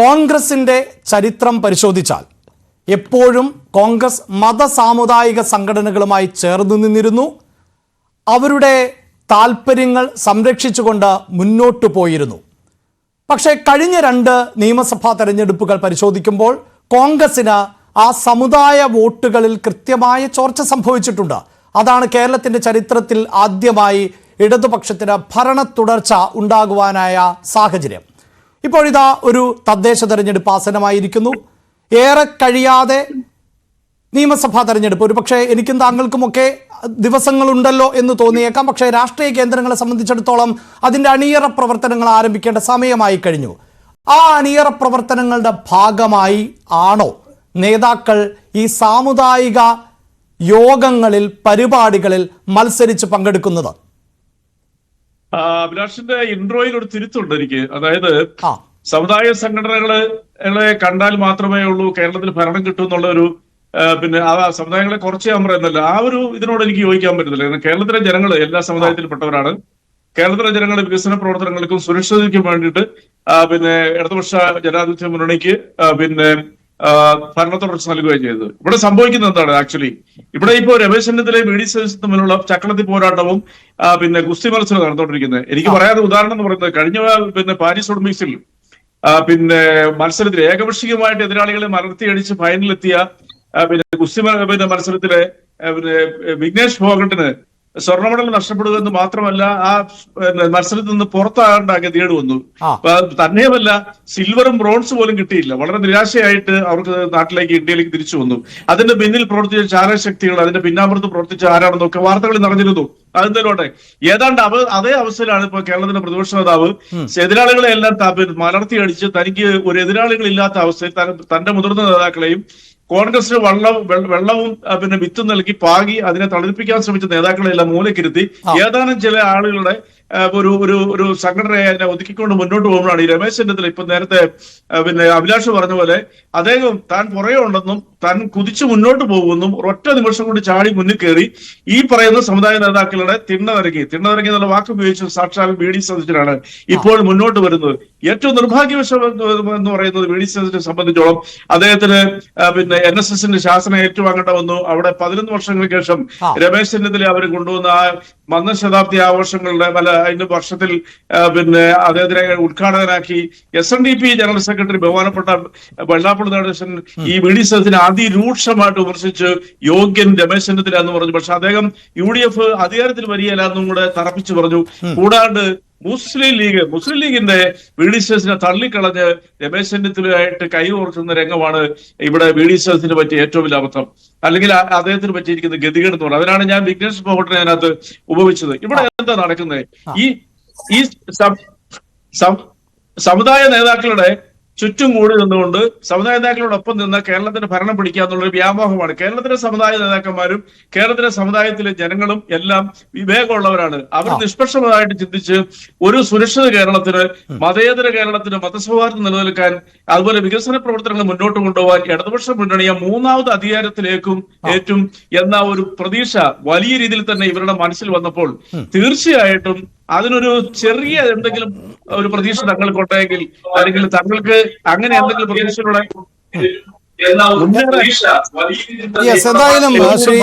കോൺഗ്രസിന്റെ ചരിത്രം പരിശോധിച്ചാൽ എപ്പോഴും കോൺഗ്രസ് മതസാമുദായിക സംഘടനകളുമായി ചേർന്ന് നിന്നിരുന്നു. അവരുടെ താല്പര്യങ്ങൾ സംരക്ഷിച്ചുകൊണ്ട് മുന്നോട്ടു പോയിരുന്നു. പക്ഷേ കഴിഞ്ഞ രണ്ട് നിയമസഭാ തെരഞ്ഞെടുപ്പുകൾ പരിശോധിക്കുമ്പോൾ കോൺഗ്രസിന് ആ സമുദായ വോട്ടുകളിൽ കൃത്യമായ ചോർച്ച സംഭവിച്ചിട്ടുണ്ട്. അതാണ് കേരളത്തിന്റെ ചരിത്രത്തിൽ ആദ്യമായി ഇടതുപക്ഷത്തിന് ഭരണ തുടർച്ച ഉണ്ടാകുവാനായ സാഹചര്യം. ഇപ്പോഴിതാ ഒരു തദ്ദേശ തെരഞ്ഞെടുപ്പ് ആസന്നമായിരിക്കുന്നു. ഏറെ കഴിയാതെ നിയമസഭാ തെരഞ്ഞെടുപ്പ്. ഒരു പക്ഷേ എനിക്കും താങ്കൾക്കുമൊക്കെ ദിവസങ്ങളുണ്ടല്ലോ എന്ന് തോന്നിയേക്കാം. പക്ഷേ രാഷ്ട്രീയ കേന്ദ്രങ്ങളെ സംബന്ധിച്ചിടത്തോളം അതിന്റെ അണിയറ പ്രവർത്തനങ്ങൾ ആരംഭിക്കേണ്ട സമയമായി കഴിഞ്ഞു. ആ അണിയറ പ്രവർത്തനങ്ങളുടെ ഭാഗമായി ആണോ നേതാക്കൾ ഈ സാമുദായിക യോഗങ്ങളിൽ പരിപാടികളിൽ മത്സരിച്ച് പങ്കെടുക്കുന്നത്? അഭിലാഷിന്റെ ഇൻട്രോയിൽ ഒരു തിരുത്തുണ്ട് എനിക്ക്. അതായത് സമുദായ സംഘടനകളെ കണ്ടാൽ മാത്രമേ ഉള്ളൂ കേരളത്തിൽ ഭരണം കിട്ടും എന്നുള്ള ഒരു പിന്നെ ആ സമുദായങ്ങളെ കുറച്ച് ഞാൻ പറയുന്നില്ല ആ ഒരു ഇതിനോട് എനിക്ക് യോജിക്കാൻ പറ്റുന്നില്ല കാരണം കേരളത്തിലെ ജനങ്ങൾ എല്ലാ സമുദായത്തിൽപ്പെട്ടവരാണ്. കേരളത്തിലെ ജനങ്ങൾ വികസന പ്രവർത്തനങ്ങൾക്കും സുരക്ഷിതയ്ക്കും വേണ്ടിയിട്ട് പിന്നെ ഇടതുപക്ഷ ജനാധിപത്യ മുന്നണിക്ക് പിന്നെ ഭരണ തുടർച്ച നൽകുകയും ചെയ്തത് ഇവിടെ സംഭവിക്കുന്നത് എന്താണ് ആക്ച്വലി ഇവിടെ ഇപ്പോ രമേശ് ചെന്നിത്തലയും വി ഡി സതീശനും തമ്മിലുള്ള ചക്രത്തി പോരാട്ടവും പിന്നെ ഗുസ്തി മത്സരം നടന്നുകൊണ്ടിരിക്കുന്നത്. എനിക്ക് പറയാതെ ഉദാഹരണം എന്ന് പറയുന്നത് കഴിഞ്ഞ പിന്നെ പാരീസ് ഒളിമ്പിക്സിൽ പിന്നെ മത്സരത്തിൽ ഏകപക്ഷീയമായിട്ട് എതിരാളികളെ മലർത്തിയടിച്ച് ഫൈനലിലെത്തിയ എത്തിയ പിന്നെ ഗുസ്തി പിന്നെ മത്സരത്തിലെ പിന്നെ വിഘ്നേഷ് ഫോഗട്ടിന് സ്വർണ മെഡൽ നഷ്ടപ്പെടുക എന്ന് മാത്രമല്ല ആ മത്സരത്തിൽ നിന്ന് പുറത്താകേണ്ട ഗതികേട് വന്നു. തന്നെയുമല്ല സിൽവറും ബ്രോൺസ് പോലും കിട്ടിയില്ല. വളരെ നിരാശയായിട്ട് അവർക്ക് നാട്ടിലേക്ക് ഇന്ത്യയിലേക്ക് തിരിച്ചു വന്നു. അതിന്റെ പിന്നിൽ പ്രവർത്തിച്ച ചാരശക്തികൾ അതിന്റെ പിന്നാമ്പുറത്ത് പ്രവർത്തിച്ച ആരാണെന്നൊക്കെ വാർത്തകളിൽ നടന്നിരുന്നു അതെന്തോട്ടെ ഏതാണ്ട് അവ അതേ അവസ്ഥയിലാണ് ഇപ്പൊ കേരളത്തിന്റെ പ്രതിപക്ഷ നേതാവ് എതിരാളികളെ എല്ലാം മലർത്തി അടിച്ച് തനിക്ക് ഒരു എതിരാളികളില്ലാത്ത അവസ്ഥയിൽ തന്റെ മുതിർന്ന നേതാക്കളെയും കോൺഗ്രസിന് വെള്ളം വെള്ളവും പിന്നെ വിത്തും നൽകി പാകി അതിനെ തളിപ്പിക്കാൻ ശ്രമിച്ച നേതാക്കളെല്ലാം മൂലക്കിരുത്തി. ഏതാനും ചില ആളുകളുടെ ഒരു ഒരു ഒരു സംഘടനയെ അതിനെ ഒതുക്കിക്കൊണ്ട് മുന്നോട്ട് പോകുമ്പോഴാണ് ഈ രമേശ് ചെന്നിത്തല ഇപ്പൊ നേരത്തെ പിന്നെ അഭിലാഷ് പറഞ്ഞ പോലെ അദ്ദേഹം താൻ പുറകെ ഉണ്ടെന്നും താൻ കുതിച്ചു മുന്നോട്ട് പോകുമെന്നും ഒറ്റ നിമിഷം കൊണ്ട് ചാടി മുന്നിൽ കയറി ഈ പറയുന്ന സമുദായ നേതാക്കളുടെ തിണ്ണനിറങ്ങി തിണ്ണനിറങ്ങി എന്നുള്ള വാക്ക് ഉപയോഗിച്ച് സാക്ഷാൽ ബി ഡി സതീശനാണ് ഇപ്പോൾ മുന്നോട്ട് വരുന്നത്. ഏറ്റവും നിർഭാഗ്യവശം എന്ന് പറയുന്നത് വി ഡി സതീശനെ സംബന്ധിച്ചോളം അദ്ദേഹത്തിന് പിന്നെ എൻ എസ് എസിന്റെ ശാസനം ഏറ്റുവാങ്ങേണ്ട വന്നു. അവിടെ പതിനൊന്ന് വർഷങ്ങൾക്ക് ശേഷം. രമേശ് ചെന്നിത്തല അവർ കൊണ്ടുവന്ന ആ മന്ദശതാബ്ദി ആഘോഷങ്ങളുടെ പല അതിന്റെ വർഷത്തിൽ പിന്നെ അദ്ദേഹത്തിനെ ഉദ്ഘാടകനാക്കി S N D P general secretary ബഹുമാനപ്പെട്ട വെള്ളാപ്പള്ളി നടേശൻ ഈ വി ഡി അതിരൂക്ഷമായിട്ട് വിമർശിച്ച് യോഗ്യൻ രമേശ് ചെന്നിത്തല എന്ന് പറഞ്ഞു. പക്ഷെ അദ്ദേഹം യു ഡി എഫ് അധികാരത്തിൽ വരികയില്ല എന്നും കൂടെ തറപ്പിച്ചു പറഞ്ഞു. കൂടാണ്ട് മുസ്ലിം ലീഗ് മുസ്ലിം ലീഗിന്റെ വി ഡി സദസ്സിനെ തള്ളിക്കളഞ്ഞ് രമേശ് ചെന്നിത്തലയായിട്ട് കൈകോർക്കുന്ന രംഗമാണ് ഇവിടെ വി ഡി സദസ്സിന് പറ്റിയ ഏറ്റവും വലിയ അബദ്ധം. അല്ലെങ്കിൽ അദ്ദേഹത്തിന് പറ്റിയിരിക്കുന്ന ഗതികേട് എന്ന് പറയുന്നത്. അതിനാണ് ഞാൻ വിഘ്നേഷ് ഫോഗട്ടിനെ അതിനകത്ത് ഉപയോഗിച്ചത് ഇവിടെ എന്താ നടക്കുന്നത്? ഈ ഈ സമുദായ നേതാക്കളുടെ ചുറ്റും കൂടി നിന്നുകൊണ്ട് സമുദായ നേതാക്കളോടൊപ്പം നിന്ന് കേരളത്തിന്റെ ഭരണം പിടിക്കുക എന്നുള്ളൊരു വ്യാമോഹമാണ്. കേരളത്തിലെ സമുദായ നേതാക്കന്മാരും കേരളത്തിലെ സമുദായത്തിലെ ജനങ്ങളും എല്ലാം വിവേകമുള്ളവരാണ്. അവർ നിഷ്പക്ഷമായിട്ട് ചിന്തിച്ച് ഒരു സുരക്ഷിത കേരളത്തിന് മതേതര കേരളത്തിന് മതസൗഹാർദ്ദം നിലനിൽക്കാൻ അതുപോലെ വികസന പ്രവർത്തനങ്ങൾ മുന്നോട്ട് കൊണ്ടുപോകാൻ ഇടതുപക്ഷ മുന്നണിയെ മൂന്നാമത് അധികാരത്തിലേക്കും ഏറ്റും എന്ന ഒരു പ്രതീക്ഷ വലിയ രീതിയിൽ തന്നെ ഇവരുടെ മനസ്സിൽ വന്നപ്പോൾ തീർച്ചയായിട്ടും അതിനൊരു ചെറിയ എന്തെങ്കിലും ഒരു പ്രതീക്ഷ തങ്ങൾക്ക് ഉണ്ടെങ്കിൽ അല്ലെങ്കിൽ തങ്ങൾക്ക് അങ്ങനെ എന്തെങ്കിലും പ്രതീക്ഷയുടെ യെസ് എന്തായാലും ശ്രീ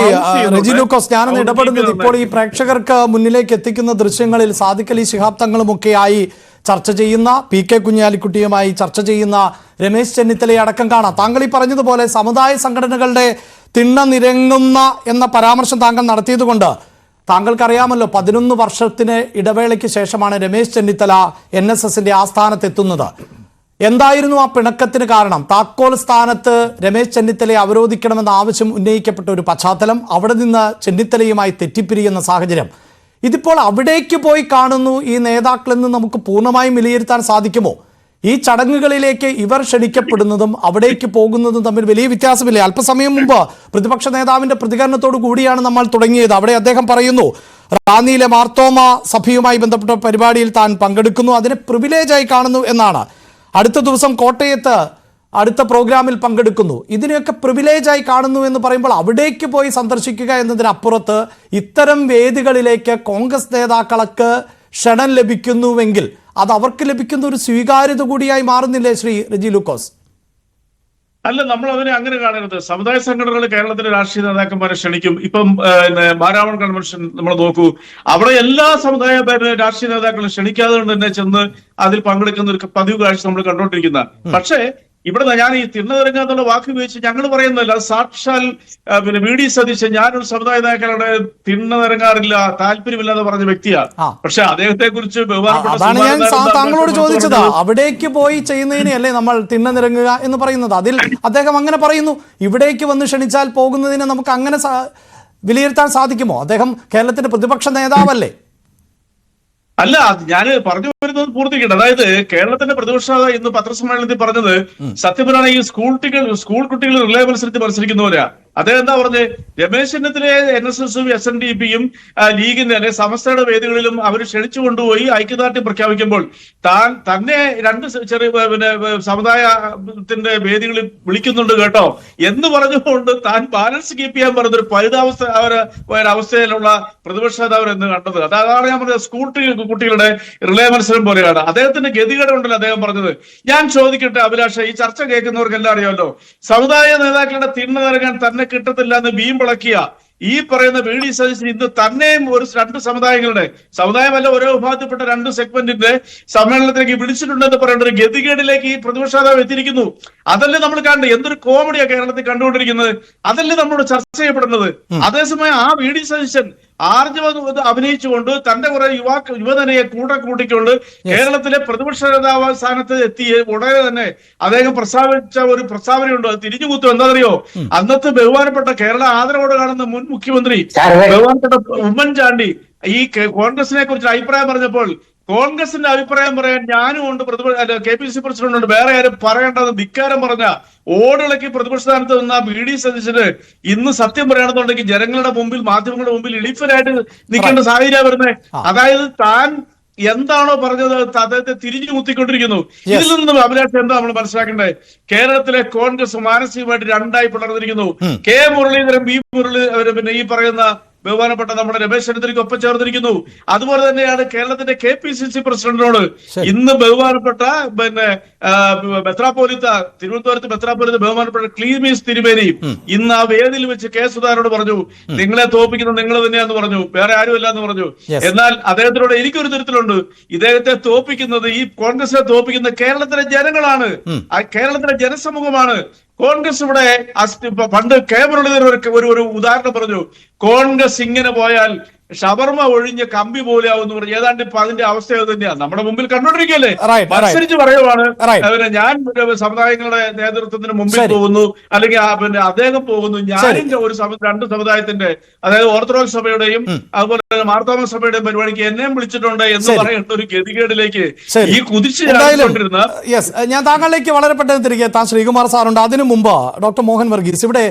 റെജി ലൂക്കോസ് ഞാനൊന്ന് ഇടപെടുന്നത് ഇപ്പോൾ ഈ പ്രേക്ഷകർക്ക് മുന്നിലേക്ക് എത്തിക്കുന്ന ദൃശ്യങ്ങളിൽ സാധിക്കൽ ഈ ശിഹാബ് തങ്ങളുമൊക്കെയായി ചർച്ച ചെയ്യുന്ന പി കെ കുഞ്ഞാലിക്കുട്ടിയുമായി ചർച്ച ചെയ്യുന്ന രമേശ് ചെന്നിത്തലയെ അടക്കം കാണാം. താങ്കൾ ഈ പറഞ്ഞതുപോലെ സമുദായ സംഘടനകളുടെ തിണ്ണ നിരങ്ങുന്ന എന്ന പരാമർശം താങ്കൾ നടത്തിയതുകൊണ്ട് താങ്കൾക്കറിയാമല്ലോ പതിനൊന്ന് വർഷത്തിന് ഇടവേളയ്ക്ക് ശേഷമാണ് രമേശ് ചെന്നിത്തല എൻ എസ് എസിന്റെ ആസ്ഥാനത്തെത്തുന്നത്. എന്തായിരുന്നു ആ പിണക്കത്തിന് കാരണം? താക്കോൽ സ്ഥാനത്ത് രമേശ് ചെന്നിത്തലയെ അവരോധിക്കണമെന്ന ആവശ്യം ഉന്നയിക്കപ്പെട്ട ഒരു പശ്ചാത്തലം അവിടെ നിന്ന് ചെന്നിത്തലയുമായി തെറ്റിപ്പിരിയുന്ന സാഹചര്യം. ഇതിപ്പോൾ അവിടേക്ക് പോയി കാണുന്നു ഈ നേതാക്കളെന്ന് നമുക്ക് പൂർണമായും വിലയിരുത്താൻ സാധിക്കുമോ? ഈ ചടങ്ങുകളിലേക്ക് ഇവർ ക്ഷണിക്കപ്പെടുന്നതും അവിടേക്ക് പോകുന്നതും തമ്മിൽ വലിയ വ്യത്യാസമില്ല? അല്പസമയം മുമ്പ് പ്രതിപക്ഷ നേതാവിന്റെ പ്രതികരണത്തോടു കൂടിയാണ് നമ്മൾ തുടങ്ങിയത്. അവിടെ അദ്ദേഹം പറയുന്നു റാന്നിയിലെ മാർത്തോമ സഭയുമായി ബന്ധപ്പെട്ട പരിപാടിയിൽ താൻ പങ്കെടുക്കുന്നു. അതിനെ പ്രിവിലേജായി കാണുന്നു എന്നാണ്. അടുത്ത ദിവസം കോട്ടയത്ത് അടുത്ത പ്രോഗ്രാമിൽ പങ്കെടുക്കുന്നു. ഇതിനെയൊക്കെ പ്രിവിലേജായി കാണുന്നു എന്ന് പറയുമ്പോൾ അവിടേക്ക് പോയി സന്ദർശിക്കുക എന്നതിനപ്പുറത്ത് ഇത്തരം വേദികളിലേക്ക് കോൺഗ്രസ് നേതാക്കൾക്ക് ക്ഷണം ലഭിക്കുന്നുവെങ്കിൽ അത് അവർക്ക് ലഭിക്കുന്ന ഒരു സ്വീകാര്യത കൂടിയായി മാറുന്നില്ലേ ശ്രീ റെജി ലൂക്കോസ്? അല്ല നമ്മൾ അതിനെ അങ്ങനെ കാണരുത്. സമുദായ സംഘടനകൾ കേരളത്തിലെ രാഷ്ട്രീയ നേതാക്കന്മാരെ ക്ഷണിക്കും. ഇപ്പം മാരാമൺ കൺവെൻഷൻ നമ്മൾ നോക്കൂ. അവിടെ എല്ലാ സമുദായ രാഷ്ട്രീയ നേതാക്കളും ക്ഷണിക്കാതെ തന്നെ ചെന്ന് അതിൽ പങ്കെടുക്കുന്ന ഒരു പതിവ് കാഴ്ച നമ്മൾ കണ്ടുകൊണ്ടിരിക്കുന്ന പക്ഷേ ഇവിടെ ഞാൻ ഈ തിണ്ണതിരങ്ങ എന്നുള്ള വാക്ക് ഉപയോഗിച്ച് ഞങ്ങൾ പറയുന്നതല്ല അത് സാക്ഷാൽ പിന്നെ വി ഡി സതീശൻ ഞാനൊരു സമുദായ നേതാക്കളുടെ തിണ്ണതിറങ്ങാറില്ല താല്പര്യമില്ലാതെ പറഞ്ഞ വ്യക്തിയാണ്. പക്ഷെ അദ്ദേഹത്തെ കുറിച്ച് അതാണ് ഞാൻ താങ്കളോട് ചോദിച്ചത്. അവിടേക്ക് പോയി ചെയ്യുന്നതിനെയല്ലേ നമ്മൾ തിണ്ണനിറങ്ങുക എന്ന് പറയുന്നത്. അതിൽ അദ്ദേഹം അങ്ങനെ പറയുന്നു. ഇവിടേക്ക് വന്ന് ക്ഷണിച്ചാൽ പോകുന്നതിനെ നമുക്ക് അങ്ങനെ വിലയിരുത്താൻ സാധിക്കുമോ? അദ്ദേഹം കേരളത്തിന്റെ പ്രതിപക്ഷ നേതാവല്ലേ? അല്ല ഞാൻ പറഞ്ഞു വരുന്നത് പൂർത്തിക്കട്ടെ അതായത് കേരളത്തിന്റെ പ്രതിപക്ഷ ഇന്ന് പത്രസമ്മേളനത്തിൽ പറഞ്ഞത് സത്യം ഈ സ്കൂൾ കുട്ടികൾ സ്കൂൾ കുട്ടികൾ റിലേ മത്സരത്തിൽ മത്സരിക്കുന്നവരാ അദ്ദേഹം എന്താ പറഞ്ഞത് രമേശ് ചെന്നിത്തലയെ എൻ എസ് എസും എസ് എൻ ഡി പിയും ലീഗിന്റെ അല്ലെ സമസ്തയുടെ വേദികളിലും അവർ ക്ഷണിച്ചു കൊണ്ടുപോയി ഐക്യദാർഢ്യം പ്രഖ്യാപിക്കുമ്പോൾ താൻ തന്നെ രണ്ട് ചെറിയ പിന്നെ സമുദായത്തിന്റെ വേദികളിൽ വിളിക്കുന്നുണ്ട് കേട്ടോ. എന്ന് പറഞ്ഞുകൊണ്ട് താൻ ബാലൻസ് കീപ്പ് ചെയ്യാൻ പറഞ്ഞൊരു പരിതാവസ്ഥ അവസ്ഥയിലുള്ള പ്രതിപക്ഷ നേതാവ് എന്ന് കണ്ടത്. അത് അതാണ് ഞാൻ പറഞ്ഞത്. സ്കൂൾ കുട്ടികളുടെ റിലേ മത്സരം പോലെയാണ്. അദ്ദേഹത്തിന്റെ ഗതികേട് ഉണ്ടല്ലോ അദ്ദേഹം പറഞ്ഞത്? ഞാൻ ചോദിക്കട്ടെ അഭിലാഷ ഈ ചർച്ച കേൾക്കുന്നവർക്കെല്ലാം അറിയാമല്ലോ. സമുദായ നേതാക്കളുടെ തിണ്ണ നിറങ്ങാൻ തന്നെ കിട്ടത്തില്ല എന്ന് വീമ്പിളക്കിയ ഈ പറയുന്ന വി ഡി സതീശൻ ഇന്ന് തന്നെയും ഒരു രണ്ട് സമുദായങ്ങളുടെ സമുദായമല്ല ഓരോ വിഭാഗത്തിൽപ്പെട്ട രണ്ട് സെഗ്മെന്റിന്റെ സമ്മേളനത്തിലേക്ക് വിളിച്ചിട്ടുണ്ടെന്ന് പറയേണ്ട ഒരു ഗതികേടിലേക്ക് ഈ പ്രതിപക്ഷ നേതാവ് എത്തിയിരിക്കുന്നു. അതല്ലേ നമ്മൾ കണ്ടത്? എന്തൊരു കോമഡിയാണ് കേരളത്തിൽ കണ്ടുകൊണ്ടിരിക്കുന്നത്? അതല്ലേ നമ്മളോട് ചർച്ച ചെയ്യപ്പെടുന്നത്? അതേസമയം ആ വി ഡി സതീശൻ ആർജവം അഭിനയിച്ചുകൊണ്ട് തന്റെ കുറെ യുവാക്കൾ യുവതനയെ കൂടെ കൂട്ടിക്കൊണ്ട് കേരളത്തിലെ പ്രതിപക്ഷ നേതാവ് സ്ഥാനത്ത് എത്തിയ ഉടനെ തന്നെ അദ്ദേഹം പ്രസ്താവിച്ച ഒരു പ്രസ്താവനയുണ്ട്. അത് എന്താ എന്താണെന്നറിയോ? അന്നത്തെ ബഹുമാനപ്പെട്ട കേരള ആദരവോട് കാണുന്ന മുൻ മുഖ്യമന്ത്രി ബഹുമാനപ്പെട്ട ഉമ്മൻചാണ്ടി ഈ കോൺഗ്രസിനെ കുറിച്ച് അഭിപ്രായം പറഞ്ഞപ്പോൾ കോൺഗ്രസിന്റെ അഭിപ്രായം പറയാൻ ഞാനും ഉണ്ട്. പ്രതിപക്ഷ കെ പി സി പ്രസിഡന്റ് ഉണ്ട് വേറെ ആരും പറയേണ്ടത് ധിക്കാരം പറഞ്ഞ ഓടിളക്കി പ്രതിപക്ഷ സ്ഥാനത്ത് നിന്ന ബി ഡി സതീശന് ഇന്ന് സത്യം പറയണമെന്നുണ്ടെങ്കിൽ ജനങ്ങളുടെ മുമ്പിൽ മാധ്യമങ്ങളുടെ മുമ്പിൽ ഇളിഫനായിട്ട് നിൽക്കേണ്ട സാഹചര്യം വരുന്നത് അതായത് താൻ എന്താണോ പറഞ്ഞത് അദ്ദേഹത്തെ തിരിഞ്ഞു കുത്തിക്കൊണ്ടിരിക്കുന്നു. ഇതിൽ നിന്നും അഭിലാഷം എന്താ നമ്മൾ മനസ്സിലാക്കേണ്ടത്? കേരളത്തിലെ കോൺഗ്രസ് മാനസികമായിട്ട് രണ്ടായി പിളർന്നിരിക്കുന്നു. കെ മുരളീധരൻ ബി മുരളി അവർ പിന്നെ ഈ പറയുന്ന ബഹുമാനപ്പെട്ട നമ്മുടെ രമേശ് ചെന്നിത്തലയ്ക്ക് ഒപ്പം ചേർന്നിരിക്കുന്നു. അതുപോലെ തന്നെയാണ് കേരളത്തിന്റെ കെ പി സി സി പ്രസിഡന്റിനോട് ഇന്ന് ബഹുമാനപ്പെട്ട പിന്നെ മെത്രാപോലിത്ത തിരുവനന്തപുരത്ത് മെത്രാപോലിത്ത ബഹുമാനപ്പെട്ട ക്ലീമീസ് തിരുമേനിയും ഇന്ന് ആ വേദിയിൽ വെച്ച് കെ സുധാകരനോട് പറഞ്ഞു നിങ്ങളെ തോപ്പിക്കുന്ന നിങ്ങൾ തന്നെയാന്ന് പറഞ്ഞു വേറെ ആരുമല്ല എന്ന് പറഞ്ഞു. എന്നാൽ അദ്ദേഹത്തിനോട് എനിക്കൊരു തരത്തിലുണ്ട്. ഇദ്ദേഹത്തെ തോപ്പിക്കുന്നത് ഈ കോൺഗ്രസിനെ തോപ്പിക്കുന്ന കേരളത്തിലെ ജനങ്ങളാണ്. ആ കേരളത്തിലെ ജനസമൂഹമാണ്. കോൺഗ്രസ് ഇവിടെ പണ്ട് കെ മുരളീധരൻ ഒരു ഒരു ഉദാഹരണം പറഞ്ഞു. കോൺഗ്രസ് ഇങ്ങനെ പോയാൽ ഷവർമ ഒഴിഞ്ഞ കമ്പി പോലെ ആവും എന്ന് പറഞ്ഞു. ഏതാണ്ട് ഇപ്പൊ അതിന്റെ അവസ്ഥ തന്നെയാണ് നമ്മുടെ മുമ്പിൽ കണ്ടുകൊണ്ടിരിക്കുകയല്ലേ. മത്സരിച്ച് പറയുവാണ്. Right. ഞാൻ സമുദായങ്ങളുടെ നേതൃത്വത്തിന് മുമ്പിൽ. പോകുന്നു. അല്ലെങ്കിൽ പിന്നെ അദ്ദേഹം പോകുന്നു. ഞാനും ഒരു രണ്ട് സമുദായത്തിന്റെ അതായത് ഓർത്തഡോക്സ് സഭയുടെയും അതുപോലെ തന്നെ മാർത്തോമ സഭയുടെയും പരിപാടിക്ക് എന്നെയും വിളിച്ചിട്ടുണ്ട് എന്ന്. പറയേണ്ട ഒരു ഗതികേടിലേക്ക് ഈ കുതിച്ച് ഞാൻ താങ്കളിലേക്ക് വളരെ പെട്ടെന്ന് തിരികെ താൻ ശ്രീകുമാർ സാറുണ്ട്. അതിനു മുമ്പ് ഡോക്ടർ മോഹൻ വർഗീസ് ഇവിടെ